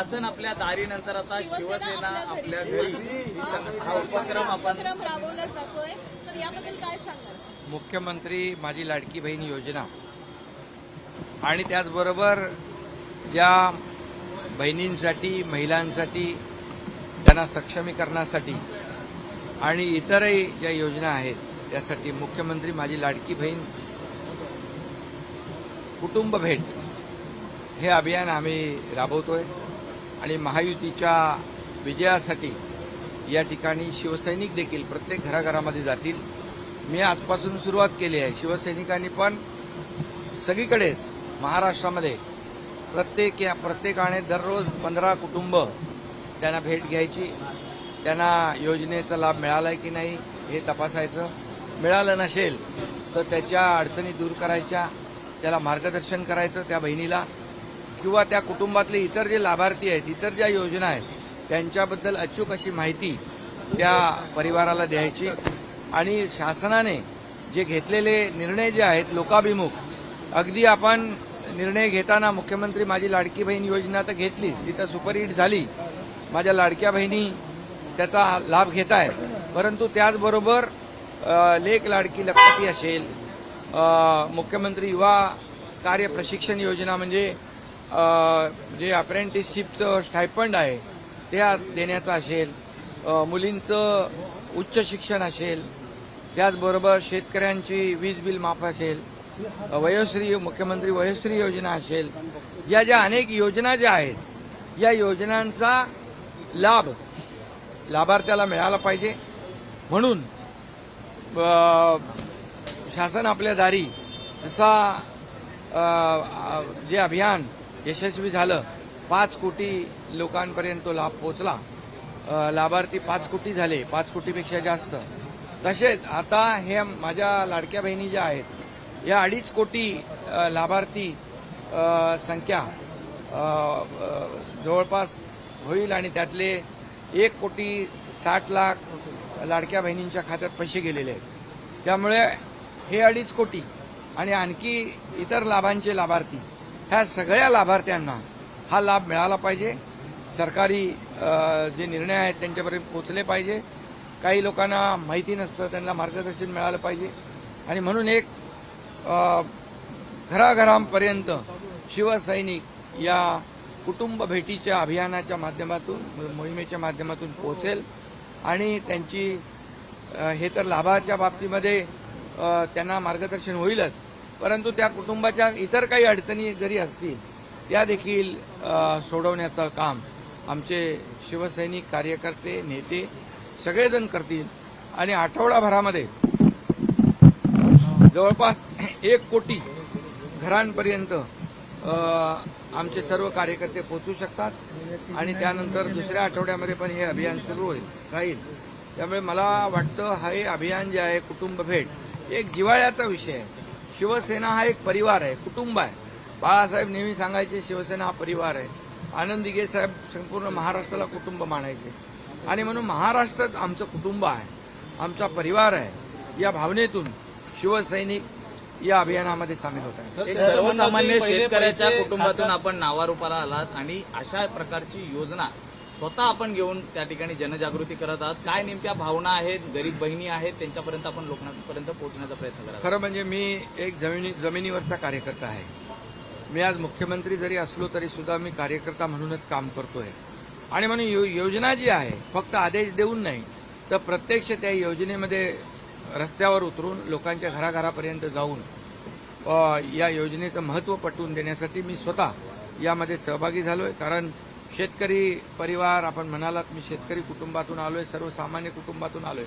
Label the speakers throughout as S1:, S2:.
S1: शासन आपल्या दारीनंतर आता शिवसेना आपल्या घरी. ही उपक्रम आपण
S2: राबवला जातोय. तर याबद्दल काय सांगाल?
S3: मुख्यमंत्री माझी लाडकी बहीण योजना. आणि त्याचबरोबर ज्या बहिणींसाठी महिलांसाठी त्यांना सक्षमीकरणासाठी आणि इतरही ज्या योजना आहेत त्यासाठी मुख्यमंत्री माझी लाडकी बहीण कुटुंब भेट हे अभियान आम्ही राबवतोय. आणि महायुतीच्या विजयासाठी या ठिकाणी शिवसैनिक देखील प्रत्येक घराघरामध्ये जातील. मी आजपासून सुरुवात केली आहे. शिवसैनिकांनी पण सगळीकडेच महाराष्ट्रामध्ये प्रत्येक या प्रत्येकाने दररोज पंधरा कुटुंब त्यांना भेट घ्यायची. त्यांना योजनेचा लाभ मिळालाय की नाही हे तपासायचं. मिळालं नसेल तर त्याच्या अडचणी दूर करायच्या. त्याला मार्गदर्शन करायचं त्या बहिणीला. किंवा त्या कुटुंबातले इतर जे लाभार्थी आहेत इतर ज्या योजना आहेत त्यांच्याबद्दल अचूक अशी माहिती त्या परिवाराला द्यायची. आणि शासनाने जे घेतलेले निर्णय जे आहेत लोकाभिमुख अगदी आपण निर्णय घेताना मुख्यमंत्री माझी लाडकी बहीण योजना तर घेतली तिथं सुपरहिट झाली. माझ्या लाडक्या बहिणी त्याचा लाभ घेत आहेत. परंतु त्याचबरोबर लेख लाडकी लखपती असेल मुख्यमंत्री युवा कार्य प्रशिक्षण योजना म्हणजे जे अप्रेंटिसशिपचं स्टायपंड आहे ते देण्याचं असेल. मुलींचं उच्च शिक्षण असेल. त्याचबरोबर शेतकऱ्यांची वीज बिल माफ असेल. वयोश्री मुख्यमंत्री वयोश्री योजना असेल. या ज्या अनेक योजना ज्या आहेत या योजनांचा लाभ लाभार्थ्याला मिळाला पाहिजे. म्हणून शासन आपल्या दारी जसा जे अभियान यशस्वी झालं. पाच कोटी लोकांपर्यंत तो लाभ पोचला लाभार्थी पाच कोटी झाले. पाच कोटीपेक्षा जास्त. तसेच आता हे माझ्या लाडक्या बहिणी ज्या आहेत या अडीच कोटी लाभार्थी संख्या जवळपास होईल आणि त्यातले एक कोटी साठ लाख लाडक्या बहिणींच्या खात्यात पैसे गेलेले आहेत. त्यामुळे हे अडीच कोटी आणि आणखी इतर लाभांचे लाभार्थी ह्या सगळ्या लाभार्थ्यांना हा लाभ मिळाला पाहिजे. सरकारी जे निर्णय आहेत त्यांच्यापर्यंत पोचले पाहिजे. काही लोकांना माहिती नसतं त्यांना मार्गदर्शन मिळालं पाहिजे. आणि म्हणून एक घराघरांपर्यंत शिवसैनिक या कुटुंब भेटीच्या अभियानाच्या माध्यमातून मोहिमेच्या माध्यमातून पोहोचेल. आणि त्यांची हे तर लाभाच्या बाबतीमध्ये त्यांना मार्गदर्शन होईलच. परंतु त्या कुटुंबाच्या इतर काही अडचणी जरी असतील त्या देखील सोडवण्याचं काम आमचे शिवसैनिक कार्यकर्ते नेते सगळेजण करतील. आणि आठवडाभरामध्ये जवळपास एक कोटी घरांपर्यंत आमचे सर्व कार्यकर्ते पोहोचू शकतात. आणि त्यानंतर दुसऱ्या आठवड्यामध्ये पण हे अभियान सुरू होईल राहील. त्यामुळे मला वाटतं हे अभियान जे आहे कुटुंब भेट एक जिव्हाळ्याचा विषय आहे. शिवसेना हा एक परिवार आहे कुटुंब आहे. बाळासाहेब नेहमी सांगायचे शिवसेना हा परिवार आहे. आनंद दिघे साहेब संपूर्ण महाराष्ट्राला कुटुंब मानायचे. आणि म्हणून महाराष्ट्र आमचं कुटुंब आहे आमचा परिवार आहे. या भावनेतून शिवसैनिक या अभियानामध्ये सामील होत आहेत.
S1: एक सर्वसामान्य शेतकऱ्याच्या कुटुंबातून आपण नावारूपाला आलात आणि अशा प्रकारची योजना स्वतः आपण घेऊन त्या ठिकाणी जनजागृती करत आहात. काय नेमक्या भावना आहेत गरीब बहिणी आहेत त्यांच्यापर्यंत आपण लोकांपर्यंत पोहोचण्याचा प्रयत्न करा
S3: खरं म्हणजे मी एक जमिनी जमिनीवरचा कार्यकर्ता आहे. मी आज मुख्यमंत्री जरी असलो तरी सुद्धा मी कार्यकर्ता म्हणूनच काम करतोय. आणि म्हणून यो- योजना जी आहे फक्त आदेश देऊन नाही तर प्रत्यक्ष त्या योजनेमध्ये रस्त्यावर उतरून लोकांच्या घराघरापर्यंत जाऊन या योजनेचं महत्त्व पटवून देण्यासाठी मी स्वतः यामध्ये सहभागी झालोय. कारण शेतकरी परिवार आपण म्हणालात मी शेतकरी कुटुंबातून आलोय सर्वसामान्य कुटुंबातून आलोय.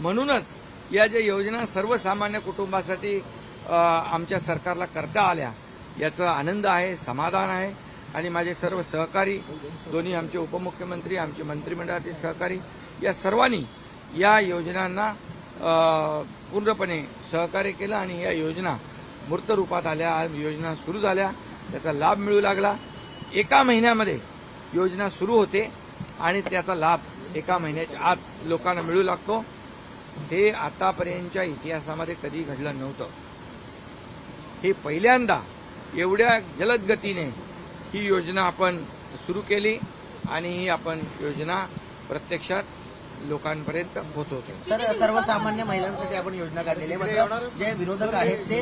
S3: म्हणूनच या ज्या योजना सर्वसामान्य कुटुंबासाठी आमच्या सरकारला करता आल्या याचा आनंद आहे समाधान आहे. आणि माझे सर्व सहकारी दोन्ही आमचे उपमुख्यमंत्री आमचे मंत्रिमंडळातील सहकारी या सर्वांनी या योजनांना पूर्णपणे सहकार्य केलं आणि या योजना मूर्त रूपात आल्या. योजना सुरू झाल्या. त्याचा लाभ मिळू लागला. एका महिन्यामध्ये योजना सुरू होते आणि त्याचा लाभ एका महिन्याच्या आत लोकांना मिळू लागतो. हे आतापर्यंतच्या इतिहासामध्ये कधी घडलं नव्हतं. हे पहिल्यांदा एवढ्या जलद गतीने ही योजना आपण सुरू केली आणि ही आपण योजना प्रत्यक्षात लोकांपर्यंत पोहोचवतो.
S4: सर सर्वसामान्य महिलांसाठी आपण योजना काढलेली आहे. मात्र जे विरोधक आहेत ते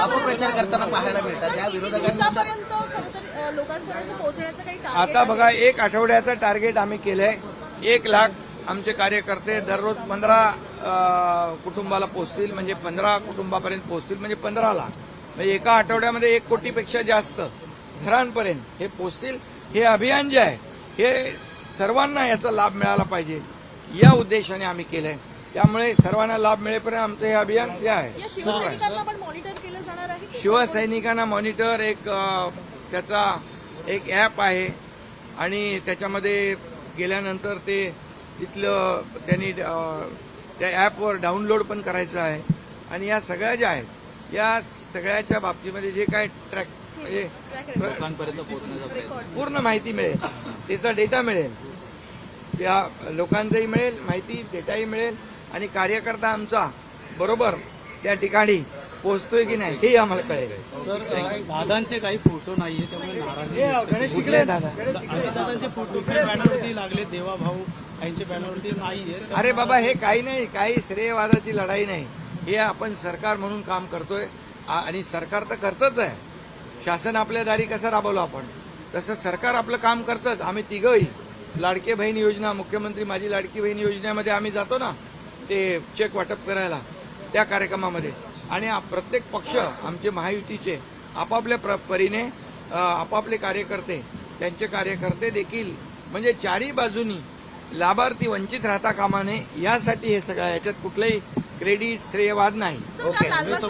S4: अपप्रचार करताना पाहायला मिळतात. या विरोधकांना
S2: दिवसापर्यंत खरं तर अ, लोकांपर्यंत पोहोचण्याचं काही target
S3: आता? बघा एक आठवड्याचं टार्गेट आम्ही केलंय. एक लाख आमचे कार्यकर्ते दररोज पंधरा कुटुंबाला पोहोचतील. म्हणजे पंधरा कुटुंबापर्यंत पोहोचतील. म्हणजे पंधरा लाख. म्हणजे एका आठवड्यामध्ये एक कोटीपेक्षा जास्त घरांपर्यंत हे पोहोचतील. हे अभियान जे आहे हे सर्वांना याचा लाभ मिळाला पाहिजे. या उद्देशाने आम्ही केलंय. त्यामुळे सर्वांना लाभ मिळेपर्यंत आमचं हे अभियान जे आहे. सुरू आहे
S2: शिवसैनिकांना मॉनिटर केलं आहे
S3: एक त्याचा एक ॲप आहे. आणि त्याच्यामध्ये गेल्यानंतर ते तिथलं त्यांनी त्या ॲपवर डाउनलोड पण करायचं आहे. आणि या सगळ्या ज्या आहेत या सगळ्याच्या बाबतीमध्ये जे काय ट्रॅक म्हणजे.
S1: लोकांपर्यंत पोहोचण्याचा प्रयत्न.
S3: पूर्ण माहिती मिळेल. त्याचा डेटा मिळेल. त्या लोकांचंही मिळेल माहिती डेटाही मिळेल. आणि कार्यकर्ता आमचा बरोबर त्या ठिकाणी पोहोचतोय की नाही हेही आम्हाला कळेल.
S5: सर दादांचे काही फोटो नाहीये त्यामुळे
S3: दादा?
S5: दादांचे फोटो बॅनरवरती लागले देवा भाऊ बॅनरवरती नाहीये.
S3: अरे बाबा हे काही नाही काही श्रेयवादाची लढाई नाही. हे आपण सरकार म्हणून काम करतोय. आणि सरकार तर करतच आहे. शासन आपल्या दारी कसं राबवलं आपण? तसं सरकार आपलं काम करतच. आम्ही तिघही. लाडके बहीण योजना मुख्यमंत्री माझी लाडकी बहीण योजनेमध्ये आम्ही जातो ना ते चेक वाटप करायला त्या कार्यक्रमामध्ये. आणि प्रत्येक पक्ष आमचे महायुतीचे आपापल्या प्र- परीने आपापले कार्यकर्ते त्यांचे कार्यकर्ते देखील म्हणजे चारही बाजूनी लाभार्थी वंचित राहता कामा नये यासाठी हे सगळं याच्यात कुठलंही क्रेडिट श्रेयवाद नाही.
S2: कालवा